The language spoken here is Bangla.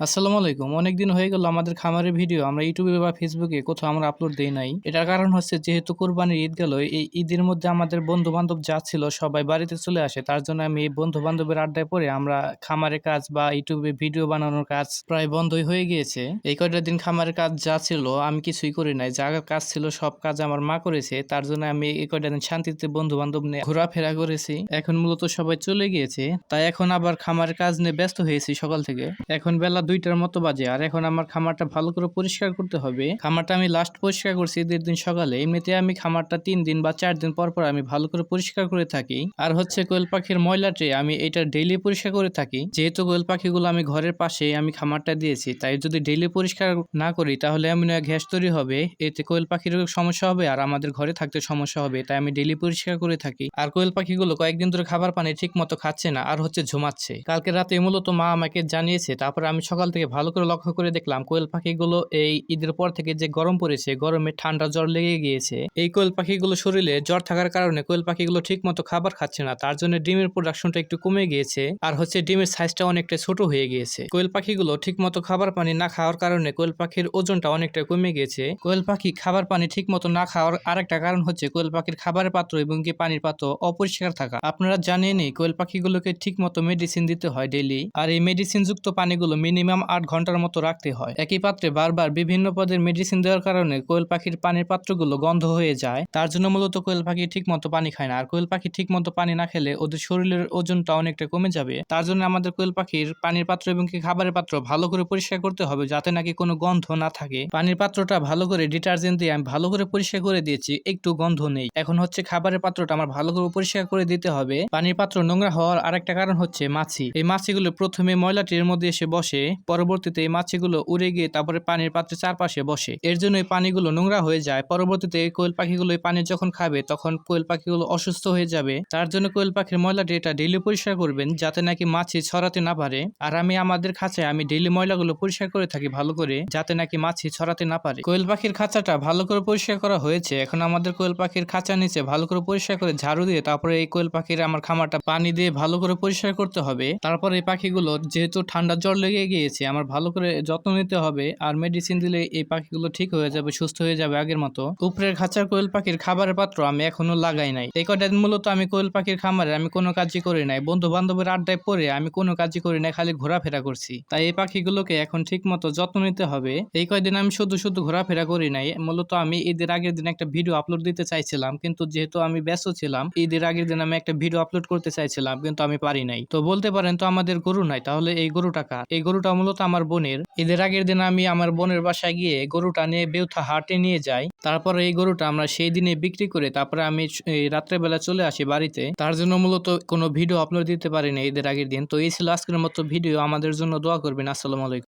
আসসালামু আলাইকুম। অনেকদিন হয়ে গেল আমাদের খামারের ভিডিও। আমরা ইউটিউবে বা ফেসবুকে কোথাও আমরা আপলোড দেই নাই। এটার কারণ হচ্ছে যেহেতু কোরবানির ঈদ গেল, এই ঈদের মধ্যে আমাদের বন্ধু বান্ধব যা ছিল সবাই বাড়িতে চলে আসে। তার জন্য আমি এই বন্ধু বান্ধবের আড্ডায় পরে আমরা খামারের কাজ বা ইউটিউবে ভিডিও বানানোর কাজ প্রায় বন্ধই হয়ে গিয়েছে। এই কয়টা দিন খামারের কাজ যা ছিল আমি কিছুই করি নাই। যা কাজ ছিল সব কাজ আমার মা করেছে। তার জন্য আমি এই কয়টা দিন শান্তিতে বন্ধু বান্ধব নিয়ে ঘোরাফেরা করেছি। এখন মূলত সবাই চলে গিয়েছে। তাই এখন আবার খামারের কাজ নিয়ে ব্যস্ত হয়েছি সকাল থেকে। এখন বেলা দুইটার মতো বাজে। আর এখন আমার খামারটা ভালো করে পরিষ্কার করতে হবে। খামারটা আমি লাস্ট পরিষ্কার করছি ঈদের দিন সকালে। এমনিতে আমি খামারটা তিন দিন বা চার দিন পর পর আমি ভালো করে পরিষ্কার করে থাকি। আর হচ্ছে কোয়েল পাখির ময়লা ট্রে আমি এটা ডেইলি পরিষ্কার করে থাকি। যেহেতু কোয়েল পাখিগুলো আমি ঘরের পাশে আমি খামারটা দিয়েছি, তাই যদি ডেইলি পরিষ্কার না করি, তাহলে আমি গ্যাস তৈরি হবে। এতে কোয়েল পাখির সমস্যা হবে আর আমাদের ঘরে থাকতে সমস্যা হবে। তাই আমি ডেইলি পরিষ্কার করে থাকি। আর কোয়েল পাখিগুলো কয়েকদিন ধরে খাবার পানি ঠিক মতো খাচ্ছে না আর হচ্ছে ঝুমাচ্ছে। কালকে রাতে মূলত মা আমাকে জানিয়েছে, তারপরে আমি থেকে ভালো করে লক্ষ্য করে দেখলাম কোয়েল পাখিগুলো এই ঈদের পর থেকে যে গরম পড়েছে, গরমে ঠান্ডা জ্বর লেগে গিয়েছে। এই কোয়েল পাখিগুলো শরীরে জ্বর থাকার কারণে কোয়েল পাখিগুলো ঠিক মতো খাবার খাচ্ছে না, তার জন্য ডিমের প্রোডাকশনটা একটু কমে গিয়েছে আর হচ্ছে ডিমের সাইজটা অনেকটা ছোট হয়ে গিয়েছে। কোয়েল পাখিগুলো ঠিক মতো খাবার পানি না খাওয়ার কারণে কোয়েল পাখির ওজনটা অনেকটা কমে গিয়েছে। কোয়েল পাখি খাবার পানি ঠিক মতো না খাওয়ার আরেকটা কারণ হচ্ছে কোয়েল পাখির খাবারের পাত্র এবং কি পানির পাত্র অপরিষ্কার থাকা। আপনারা জানেনই কোয়েল পাখিগুলোকে ঠিক মতো মেডিসিন দিতে হয় ডেইলি আর এই মেডিসিন যুক্ত পানিগুলো মিনিমাম আট ঘণ্টার মতো রাখতে হয়। একই পাত্রে বারবার বিভিন্ন পদের মেডিসিন দেওয়ার কারণে কোয়েল পাখির পানির পাত্রগুলো গন্ধ হয়ে যায়। তার জন্য মূলত কোয়েল পাখি ঠিক মতো পানি খায় না। আর কোয়েল পাখি ঠিক মতো পানি না খেলে ওদের শরীরের ওজনটা অনেকটা কমে যাবে। তার জন্য আমাদের কোয়েল পাখির পানির পাত্র এবং কি খাবারের পাত্র ভালো করে পরিষ্কার করতে হবে যাতে নাকি কোনো গন্ধ না থাকে। পানির পাত্রটা ভালো করে ডিটারজেন্ট দিয়ে আমি ভালো করে পরিষ্কার করে দিয়েছি, একটু গন্ধ নেই। এখন হচ্ছে খাবারের পাত্রটা আমার ভালো করে পরিষ্কার করে দিতে হবে। পানির পাত্র নোংরা হওয়ার আরেকটা কারণ হচ্ছে মাছি। এই মাছিগুলো প্রথমে ময়লাটির মধ্যে এসে বসে। পরবর্তীতে এই মাছিগুলো উড়ে গিয়ে তারপরে পানির পাত্রের চারপাশে বসে। এর জন্য এই পানিগুলো নোংরা হয়ে যায়। পরবর্তীতে এই কোয়েল পাখিগুলো এই পানি যখন খাবে, তখন কোয়েল পাখিগুলো অসুস্থ হয়ে যাবে। তার জন্য কোয়েল পাখির ময়লাটি এটা ডেইলি পরিষ্কার করবেন, যাতে নাকি মাছি ছড়াতে না পারে। আর আমি আমাদের খাঁচায় আমি ডেইলি ময়লাগুলো পরিষ্কার করে থাকি ভালো করে, যাতে নাকি মাছি ছড়াতে না পারে। কোয়েল পাখির খাঁচাটা ভালো করে পরিষ্কার করা হয়েছে। এখন আমাদের কোয়েল পাখির খাঁচা নিচে ভালো করে পরিষ্কার করে ঝাড়ু দিয়ে তারপরে এই কোয়েল পাখির আমার খামারটা পানি দিয়ে ভালো করে পরিষ্কার করতে হবে। তারপর এই পাখিগুলো যেহেতু ঠান্ডা জ্বর লেগে গিয়েছে আমার ভালো করে যত্ন নিতে হবে আর মেডিসিন দিলে এই পাখিগুলো ঠিক হয়ে যাবে, সুস্থ হয়ে যাবে আগের মতো। উপরের খাঁচার কোয়েল পাখির খাবারের পাত্র আমি এখনও লাগাই নাই। এই কয়টা দিন মূলত আমি কোয়েল পাখির খামারে আমি কোনো কাজই করি নাই। বন্ধু বান্ধবের আড্ডায় পড়ে আমি কোনো কাজই করি নাই, খালি ঘোরাফেরা করছি। তাই এই পাখিগুলোকে এখন ঠিক মতো যত্ন নিতে হবে। এই কয়দিন আমি শুধু শুধু ঘোরাফেরা করি নাই, মূলত আমি ঈদের আগের দিন একটা ভিডিও আপলোড দিতে চাইছিলাম। কিন্তু যেহেতু আমি ব্যস্ত ছিলাম, ঈদের আগের দিন আমি একটা ভিডিও আপলোড করতে চাইছিলাম, কিন্তু আমি পারি নাই। তো বলতে পারেন তো আমাদের গরু নাই, তাহলে এই গরুটা কার? এই গরুটা মূলত আমার বোনের। ঈদের আগের দিন আমি আমার বোনের বাসায় গিয়ে গরুটা নিয়ে বেউথা হাটে নিয়ে যাই। তারপরে এই গরুটা আমরা সেই দিনে বিক্রি করে তারপরে আমি রাত্রে রাত্রেবেলা চলে আসি বাড়িতে। তার জন্য মূলত কোনো ভিডিও আপলোড দিতে পারিনি ঈদের আগের দিন। তো এই ছিল আজকের মতো ভিডিও। আমাদের জন্য দোয়া করবেন। আসসালামু আলাইকুম।